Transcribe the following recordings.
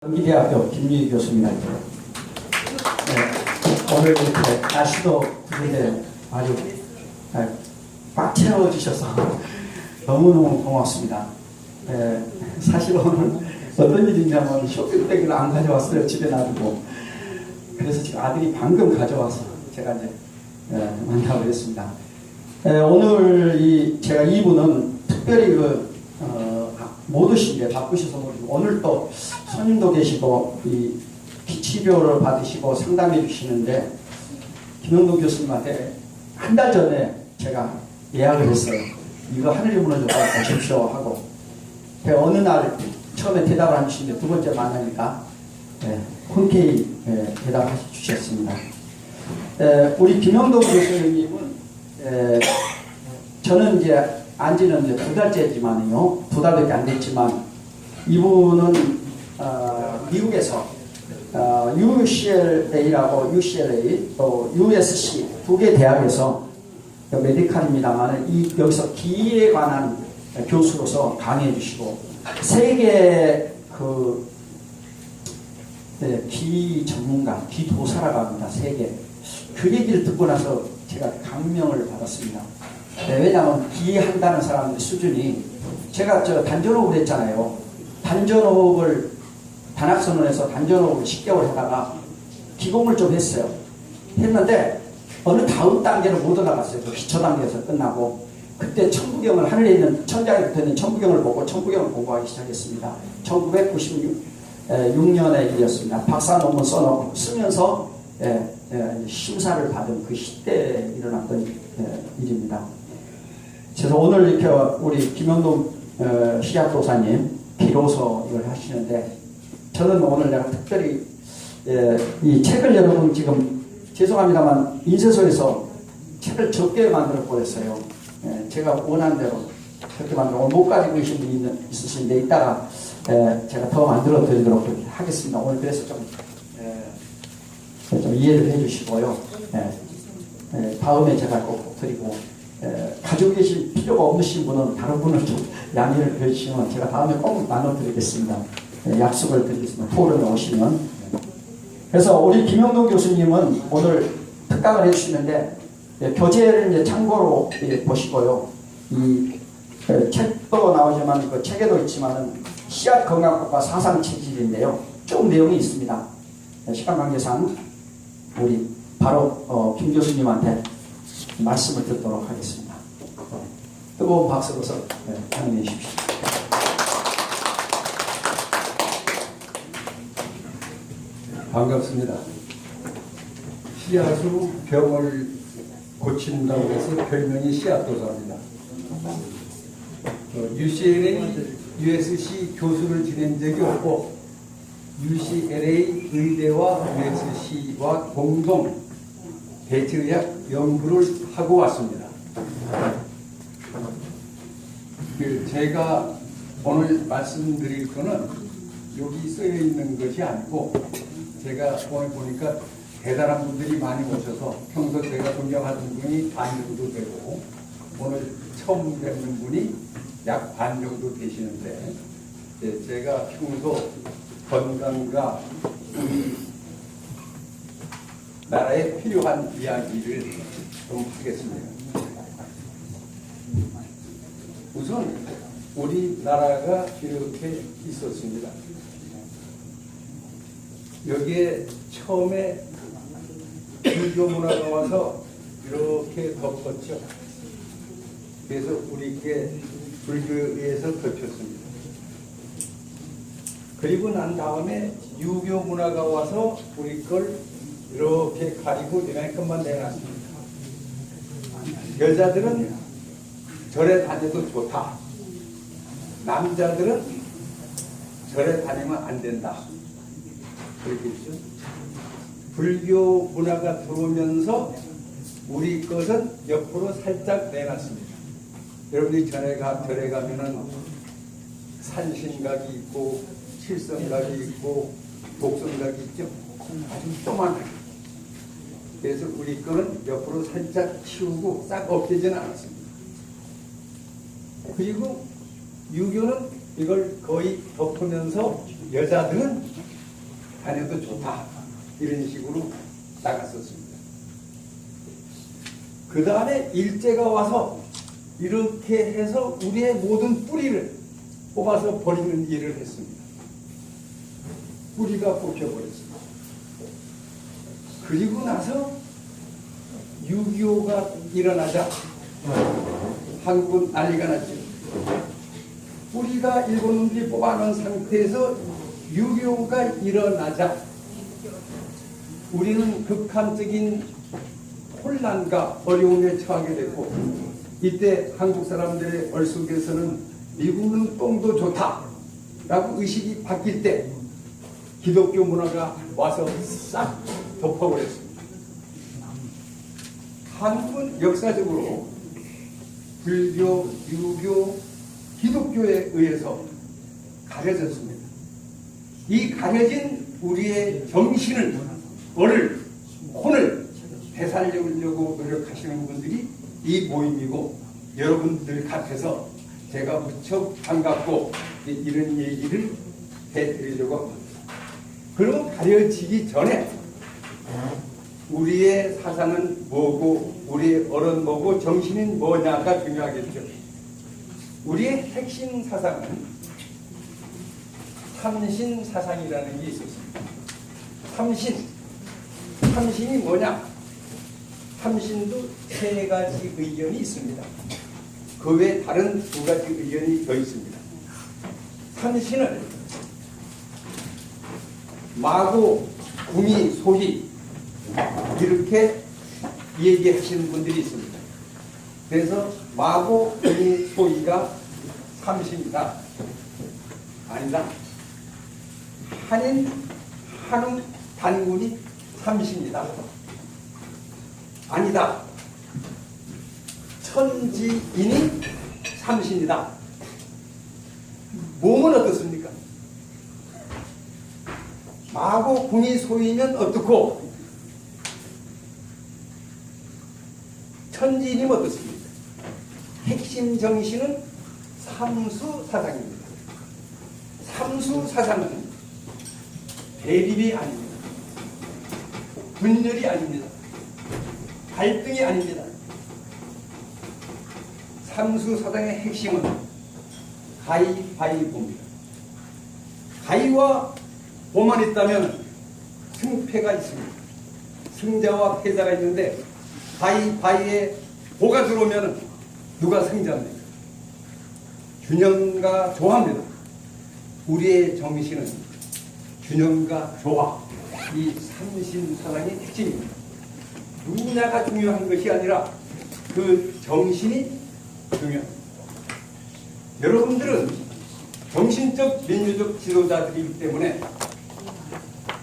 경기대학교 김유희 교수입니다. 네, 오늘 이렇게 날씨도 그런데 아주 아, 꽉 채워주셔서 너무너무 고맙습니다. 네, 사실 오늘 어떤 일이냐면 쇼핑백을 안 가져왔어요. 집에 놔두고. 그래서 지금 아들이 방금 가져와서 제가 이제 예, 만나고 그랬습니다. 예, 오늘 이 제가 2부는 특별히 그 어, 아, 못 오신데 바쁘셔서 모르고 오늘 또 손님도 계시고 이 치료를 받으시고 상담해 주시는데 김영동 교수님한테 한 달 전에 제가 예약을 했어요. 이거 하늘이 무너져서 오십시오 하고 그 어느 날 처음에 대답을 안 주시는데 두 번째 만나니까 예, 흔쾌히 예, 대답해 주셨습니다. 에, 우리 김영동 교수님은 에, 저는 이제 안지는 이제 두 달째지만요, 두 달밖에 안 됐지만 이분은 어, 미국에서 어, UCLA라고 UCLA 또 USC 두 개 대학에서 메디칼입니다만 이 여기서 기에 관한 교수로서 강의해 주시고 세계 그 네, 기 전문가, 기 도사라고 합니다. 세계. 그 얘기를 듣고 나서 제가 감명을 받았습니다. 네, 왜냐하면 기한다는 사람의 수준이 제가 저 단전호흡을 했잖아요. 단전호흡을 단학선언에서 단전호흡을 10개월 하다가 기공을 좀 했어요. 했는데 어느 다음 단계로 못 올라갔어요. 그 기초 단계에서 끝나고 그때 천부경을 하늘에 있는 천장에 붙어 있는 천부경을 보고 천부경을 공부하기 시작했습니다. 1996 6년의 일이었습니다. 박사 논문 써놓고 쓰면서 예, 예, 심사를 받은 그 시대에 일어났던 예, 일입니다. 그래서 오늘 이렇게 우리 김영동 어, 시약도사님 비로소 이걸 하시는데 저는 오늘 내가 특별히 예, 이 책을 여러분 지금 죄송합니다만 인쇄소에서 책을 적게 만들어 보였어요. 예, 제가 원하는 대로 그렇게 만들어 못 가지고 계신 분이 있는- 있으신데 이따가 예, 제가 더 만들어 드리도록 하겠습니다. 오늘 그래서 좀, 예, 좀 이해를 해주시고요. 예, 예, 다음에 제가 꼭 드리고 예, 가지고 계실 필요가 없으신 분은 다른 분을 좀 양해를 해주시면 제가 다음에 꼭 나눠드리겠습니다. 예, 약속을 드리겠습니다. 토론에 오시면. 그래서 우리 김영동 교수님은 오늘 특강을 해주시는데 예, 교재를 이제 참고로 예, 보시고요. 이 예, 책도 나오지만 그 책에도 있지만은 씨앗 건강법과 사상 체질인데요. 좀 내용이 있습니다. 예, 시간 관계상 우리 바로 어, 김 교수님한테 말씀을 듣도록 하겠습니다. 네, 뜨거운 박수로서 네, 환영해 주십시오. 반갑습니다. 씨앗으로 병을 고친다고 해서 별명이 씨앗도사입니다. 어, UCLA, USC 교수를 지낸 적이 없고 UCLA 의대와 USC와 공동 대체의학 연구를 하고 왔습니다. 그 제가 오늘 말씀드릴 거는 여기 쓰여 있는 것이 아니고 제가 오늘 보니까 대단한 분들이 많이 오셔서 평소 제가 존경하는 분이 반 정도 되고 오늘 처음 뵙는 분이 약 반 정도 되시는데 예, 제가 평소 건강과 우리 나라에 필요한 이야기를 좀 하겠습니다. 우선 우리나라가 이렇게 있었습니다. 여기에 처음에 불교 문화가 와서 이렇게 덮었죠. 그래서 우리께 불교에서 덮였습니다. 그리고 난 다음에 유교 문화가 와서 우리 걸 이렇게 가리고 이만큼만 내놨습니다. 여자들은 절에 다녀도 좋다. 남자들은 절에 다니면 안 된다. 그렇게 했죠. 불교 문화가 들어오면서 우리 것은 옆으로 살짝 내놨습니다. 여러분이 절에 가, 절에 가면은 산신각이 있고, 칠성각이 있고, 독성각이 있죠. 아주 조만하게. 그래서 우리 거는 옆으로 살짝 치우고 싹 없애지는 않았습니다. 그리고 유교는 이걸 거의 덮으면서 여자들은 다녀도 좋다. 이런 식으로 나갔었습니다. 그 다음에 일제가 와서 이렇게 해서 우리의 모든 뿌리를 뽑아서 버리는 일을 했습니다. 뿌리가 뽑혀버렸습니다. 그리고 나서 6.25가 일어나자 한국은 난리가 났죠. 뿌리가 일본놈들이 뽑아놓은 상태에서 6.25가 일어나자 우리는 극한적인 혼란과 어려움에 처하게 됐고 이때 한국 사람들의 얼속에서는 미국은 똥도 좋다 라고 의식이 바뀔 때 기독교 문화가 와서 싹 덮어버렸습니다. 한국은 역사적으로 불교, 유교, 기독교에 의해서 가려졌습니다. 이 가려진 우리의 정신을, 얼을, 혼을 되살리려고 노력하시는 분들이 이 모임이고 여러분들 같아서 제가 무척 반갑고 이런 얘기를 해드리려고 합니다. 그러면 가려지기 전에 우리의 사상은 뭐고 우리의 어른 뭐고 정신은 뭐냐가 중요하겠죠. 우리의 핵심 사상은 삼신 사상이라는 게 있었습니다. 삼신. 삼신이 뭐냐? 삼신도 세 가지 의견이 있습니다. 그 외에 다른 두 가지 의견이 더 있습니다. 삼신을 마고, 구미, 소희 이렇게 얘기하시는 분들이 있습니다. 그래서 마고, 구미, 소희가 삼신이다. 아니다. 한인, 한웅, 단군이 삼신이다. 아니다. 천지인이 삼신이다. 몸은 어떻습니까? 마고 궁이 소이면 어떻고 천지인이 어떻습니까? 핵심 정신은 삼수 사상입니다. 삼수 사상은 대립이 아닙니다. 분열이 아닙니다. 갈등이 아닙니다. 삼수 사상의 핵심은 가위바위보입니다. 가위와 보만 있다면 승패가 있습니다. 승자와 패자가 있는데 바위 바위에 보가 들어오면 누가 승자입니까? 균형과 조화입니다. 우리의 정신은 균형과 조화 이 삼신사상의 핵심입니다. 누구냐가 중요한 것이 아니라 그 정신이 중요합니다. 여러분들은 정신적 민주적 지도자들이기 때문에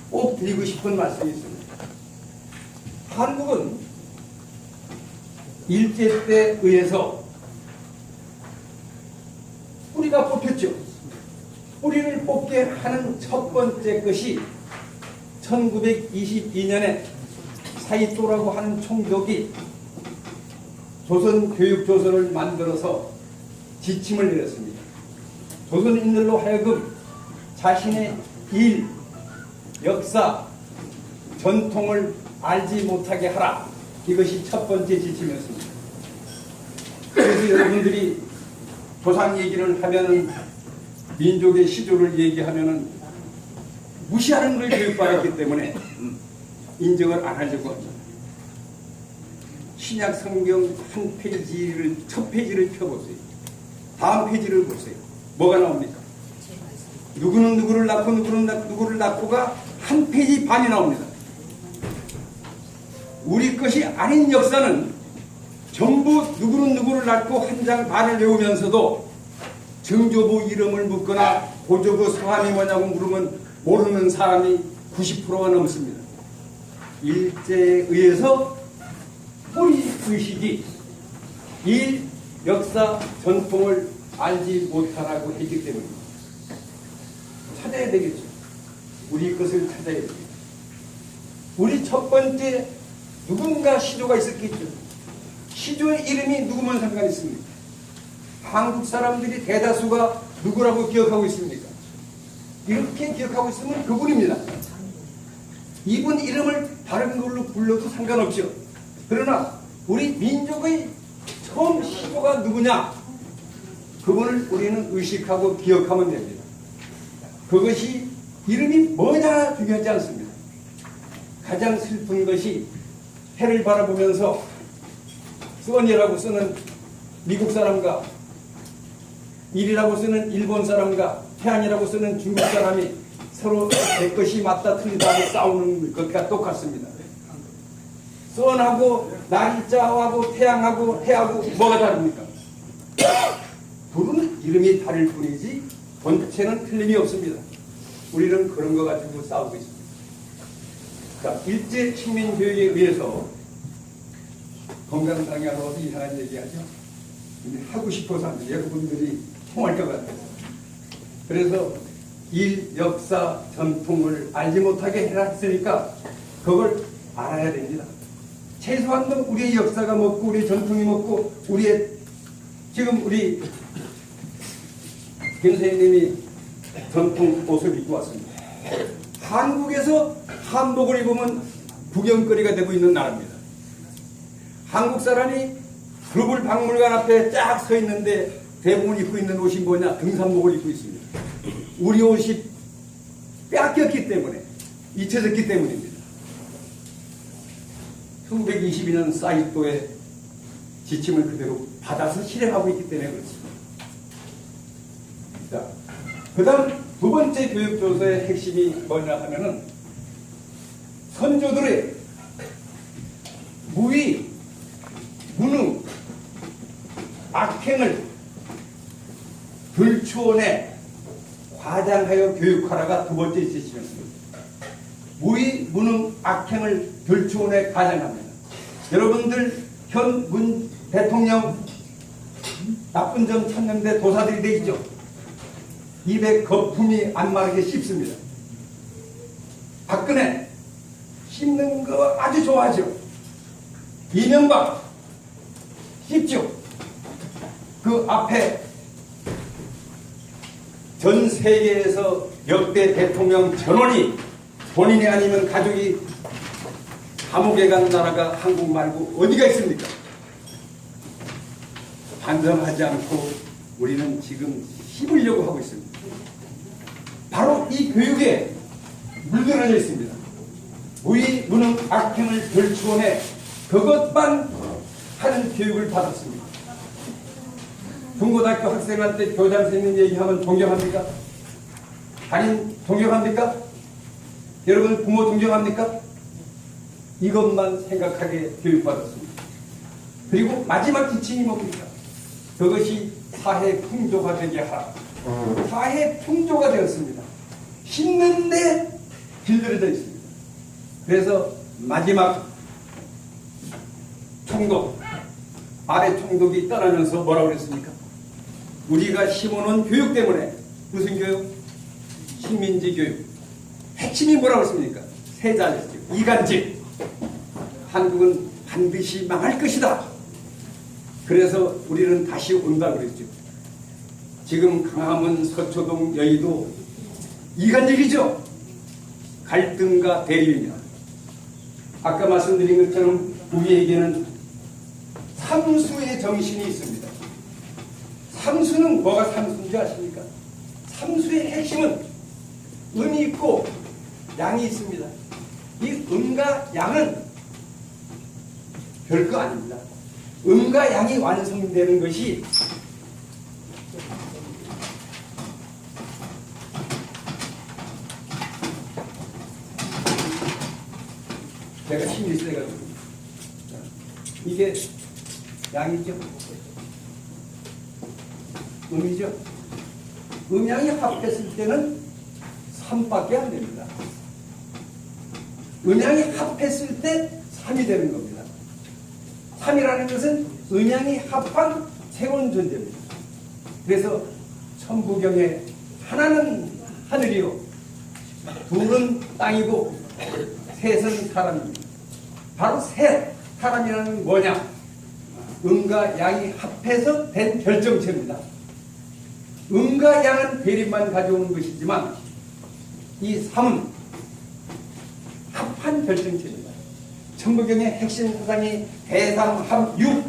꼭 드리고 싶은 말씀이 있습니다. 한국은 일제 때 의해서 뿌리가 뽑혔죠. 뿌리를 뽑게 하는 첫 번째 것이 1922년에 사이토라고 하는 총독이 조선 교육 조서를 만들어서 지침을 내렸습니다. 조선인들로 하여금 자신의 일, 역사, 전통을 알지 못하게 하라. 이것이 첫 번째 지침이었습니다. 그래서 여러분들이 조상 얘기를 하면은 민족의 시조를 얘기하면은 무시하는 걸 교육받았기 때문에 인정을 안 하려고 합니다. 신약 성경 한 페이지를 첫 페이지를 펴보세요. 다음 페이지를 보세요. 뭐가 나옵니까? 누구는 누구를 낳고 누구는 낳- 누구를 낳고가 한 페이지 반이 나옵니다. 우리 것이 아닌 역사는 전부 누구는 누구를 낳고 한 장 반을 외우면서도 정조부 이름을 묻거나 고조부 성함이 뭐냐고 물으면 모르는 사람이 90%가 넘습니다. 일제에 의해서 뿌리 의식이 일, 역사, 전통을 알지 못하라고 했기 때문입니다. 찾아야 되겠죠. 우리 것을 찾아야 됩니다. 우리 첫 번째 누군가 시조가 있었겠죠. 시조의 이름이 누구면 상관 있습니까? 한국 사람들이 대다수가 누구라고 기억하고 있습니까? 이렇게 기억하고 있으면 그분입니다. 이분 이름을 다른 걸로 불러도 상관없죠. 그러나 우리 민족의 처음 시조가 누구냐? 그분을 우리는 의식하고 기억하면 됩니다. 그것이 이름이 뭐냐 중요하지 않습니다. 가장 슬픈 것이 해를 바라보면서 써니라고 쓰는 미국 사람과 일이라고 쓰는 일본 사람과 태안이라고 쓰는 중국 사람이 서로 내 것이 맞다 틀리다 하고 싸우는 것과 똑같습니다. 선하고 날짜하고 태양하고 해하고 뭐가 다릅니까? 둘은 이름이 다를 뿐이지 본체는 틀림이 없습니다. 우리는 그런 거 가지고 싸우고 있습니다. 자, 일제 식민 교육에 의해서 건강상이라고 이상한 얘기하죠. 근데 하고 싶어서 하는데 여러분들이 통할 것 같아서. 그래서 일, 역사, 전통을 알지 못하게 해라 했으니까 그걸 알아야 됩니다. 최소한도 우리의 역사가 먹고 우리의 전통이 먹고 우리의 지금 우리 김 선생님이 전통 옷을 입고 왔습니다. 한국에서 한복을 입으면 구경거리가 되고 있는 나라입니다. 한국 사람이 글불 박물관 앞에 쫙 서 있는데 대부분 입고 있는 옷이 뭐냐? 등산복을 입고 있습니다. 우리 옷이 뺏겼기 때문에 잊혀졌기 때문입니다. 1922년 사이토의 지침을 그대로 받아서 실행하고 있기 때문에 그렇습니다. 자, 그 다음 두 번째 교육조서의 핵심이 뭐냐 하면은 선조들의 무위, 무능, 악행을 들추어내 과장하여 교육하라가 두 번째 지침이었습니다. 무위, 무능, 악행을 들추어내 과장합니다. 여러분들 현 문 대통령 나쁜 점 찾는데 도사들이 되시죠? 입에 거품이 안 마르게 씹습니다. 박근혜 씹는 거 아주 좋아하죠. 이명박 씹죠. 그 앞에 전 세계에서 역대 대통령 전원이 본인이 아니면 가족이 감옥에 간 나라가 한국 말고 어디가 있습니까? 반성하지 않고 우리는 지금 씹으려고 하고 있습니다. 바로 이 교육에 물들어져 있습니다. 무의 무능 악행을 들추어내 그것만 하는 교육을 받았습니다. 중고등학교 학생한테 교장 선생님 얘기하면 존경합니까? 담임 존경합니까? 여러분 부모 존경합니까? 이것만 생각하게 교육받았습니다. 그리고 마지막 지침이 뭡니까? 그것이 사회 풍조가 되게 하라. 사회 풍조가 되었습니다. 힘든데 길들여져 있습니다. 그래서 마지막 총독, 아래 총독이 떠나면서 뭐라고 그랬습니까? 우리가 심어놓은 교육 때문에 무슨 교육? 식민지 교육. 핵심이 뭐라고 했습니까? 세 자리였죠. 이간질. 한국은 반드시 망할 것이다. 그래서 우리는 다시 온다 그랬죠. 지금 강화문, 서초동, 여의도 이간질이죠. 갈등과 대립입니다. 아까 말씀드린 것처럼 우리에게는 삼수의 정신이 있습니다. 삼수는 뭐가 삼수인지 아십니까? 삼수의 핵심은 음이 있고 양이 있습니다. 이 음과 양은 별거 아닙니다. 음과 양이 완성되는 것이 제가 힘이 자, 이게 양이죠. 음이죠. 음양이 합했을 때는 3밖에 안 됩니다. 음양이 합했을 때 3이 되는 겁니다. 3이라는 것은 음양이 합한 새로운 존재입니다. 그래서 천부경에 하나는 하늘이요, 둘은 땅이고, 셋은 사람입니다. 바로 셋, 사람이라는 뭐냐? 음과 양이 합해서 된 결정체입니다. 음과 양은 대립만 가져오는 것이지만 이 삼은 합한 결정체입니다. 천부경의 핵심 사상이 대삼합육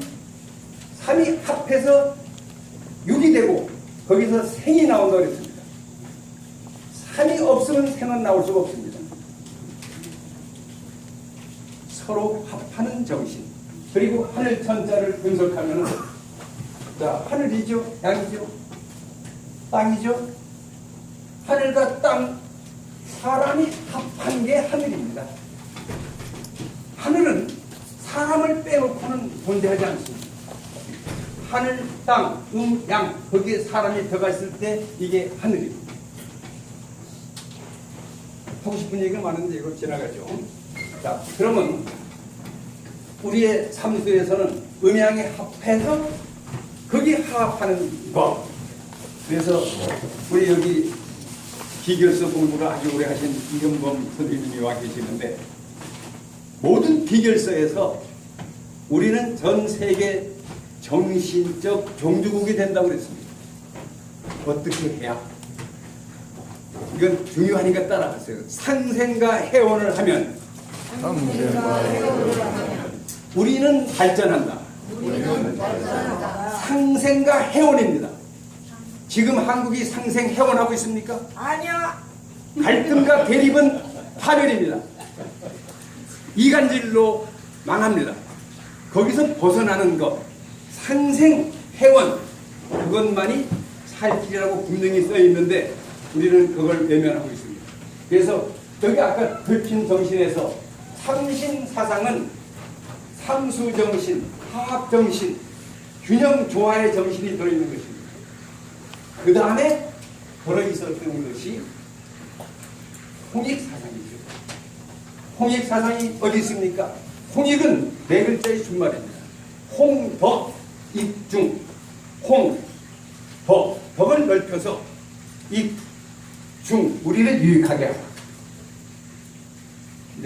삼이 합해서 육이 되고 거기서 생이 나온다고 그랬습니다. 삼이 없으면 생은 나올 수가 없습니다. 서로 합하는 정신 그리고 하늘 천자를 분석하면 자 하늘이죠 양이죠 땅이죠 하늘과 땅 사람이 합한 게 하늘입니다. 하늘은 사람을 빼놓고는 존재하지 않습니다. 하늘, 땅, 음, 양 거기에 사람이 들어갔을 때 이게 하늘입니다. 하고 싶은 얘기가 많은데 이거 지나가죠. 자, 그러면 우리의 삼수에서는 음양이 합해서 거기 화합하는 것. 그래서 우리 여기 비결서 공부를 아주 오래 하신 이경범 선생님이 와 계시는데 모든 비결서에서 우리는 전 세계 정신적 종주국이 된다고 그랬습니다. 어떻게 해야? 이건 중요하니까 따라가세요. 상생과 해원을 하면 우리는 발전한다. 상생과 해원입니다. 지금 한국이 상생 해원하고 있습니까? 아니야. 갈등과 대립은 파멸입니다. 이간질로 망합니다. 거기서 벗어나는 것, 상생, 해원, 그것만이 살 길이라고 분명히 써 있는데 우리는 그걸 외면하고 있습니다. 그래서 여기 아까 들킨 정신에서 삼신 사상은 삼수 정신, 화합 정신, 균형 조화의 정신이 들어있는 것입니다. 그 다음에 들어 있었던 것이 홍익 사상이죠. 홍익 사상이 어디 있습니까? 홍익은 네 글자의 준말입니다. 홍 덕 입중 홍 덕, 덕을 넓혀서 입 중 우리를 유익하게 하고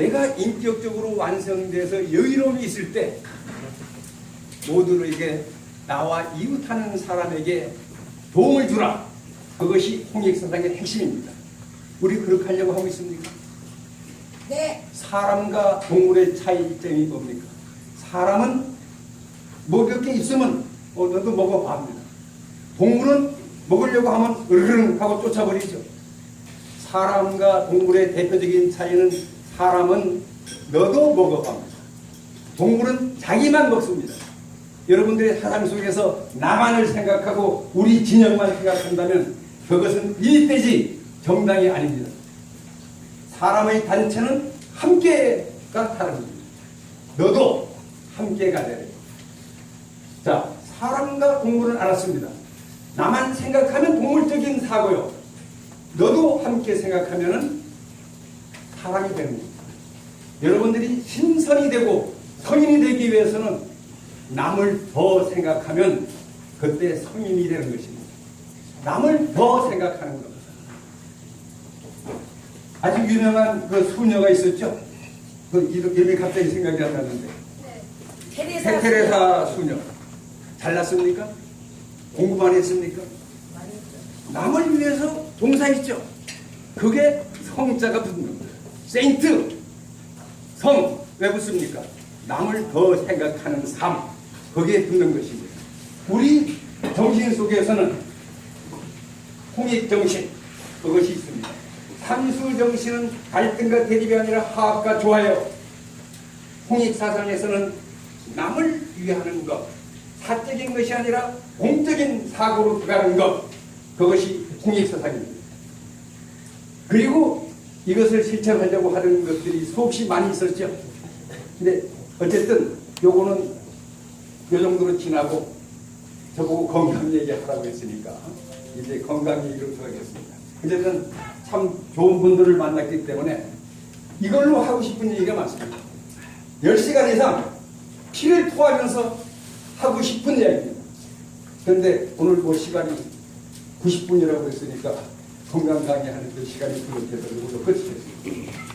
내가 인격적으로 완성돼서 여유로움이 있을 때 모두에게 나와 이웃하는 사람에게 도움을 주라. 그것이 홍익사상의 핵심입니다. 우리 그렇게 하려고 하고 있습니까? 네. 사람과 동물의 차이점이 뭡니까? 사람은 먹을 게 있으면 어, 너도 먹어봐 합니다. 동물은 먹으려고 하면 으르릉 하고 쫓아버리죠. 사람과 동물의 대표적인 차이는 사람은 너도 먹어봐 합니다. 동물은 자기만 먹습니다. 여러분들의 사상 속에서 나만을 생각하고 우리 진영만 생각한다면 그것은 일대지 정당이 아닙니다. 사람의 단체는 함께가 다릅니다. 너도 함께가 되래. 자, 사람과 동물은 알았습니다. 나만 생각하면 동물적인 사고요. 너도 함께 생각하면은 사람이 되는 겁니다. 여러분들이 신선이 되고 성인이 되기 위해서는 남을 더 생각하면 그때 성인이 되는 것입니다. 남을 더 생각하는 겁니다. 아주 유명한 그 수녀가 있었죠. 그 이름- 이름이 갑자기 생각이 안 나는데 테레사. 테레사 수녀 잘났습니까? 공부만 했습니까? 남을 위해서 봉사했죠. 그게 성자가 붙는 겁니다. 세인트 성 왜 붙습니까? 남을 더 생각하는 삶 거기에 붙는 것입니다. 우리 정신 속에서는 홍익 정신 그것이 있습니다. 삼수 정신은 갈등과 대립이 아니라 화합과 조화요. 홍익 사상에서는 남을 위하는 것, 사적인 것이 아니라 공적인 사고로 들어가는 것, 그것이 홍익 사상입니다. 그리고 이것을 실천하려고 하는 것들이 수없이 많이 있었죠. 근데 어쨌든 요거는 요 정도로 지나고 저보고 건강 얘기하라고 했으니까 이제 건강 얘기로 들어가겠습니다. 어쨌든 참 좋은 분들을 만났기 때문에 이걸로 하고 싶은 얘기가 많습니다. 10시간 이상 피를 토하면서 하고 싶은 이야기입니다. 그런데 오늘 뭐 시간이 90분이라고 했으니까 건강 강의하는 그 시간이 부족해서 이걸로 끝이겠습니다.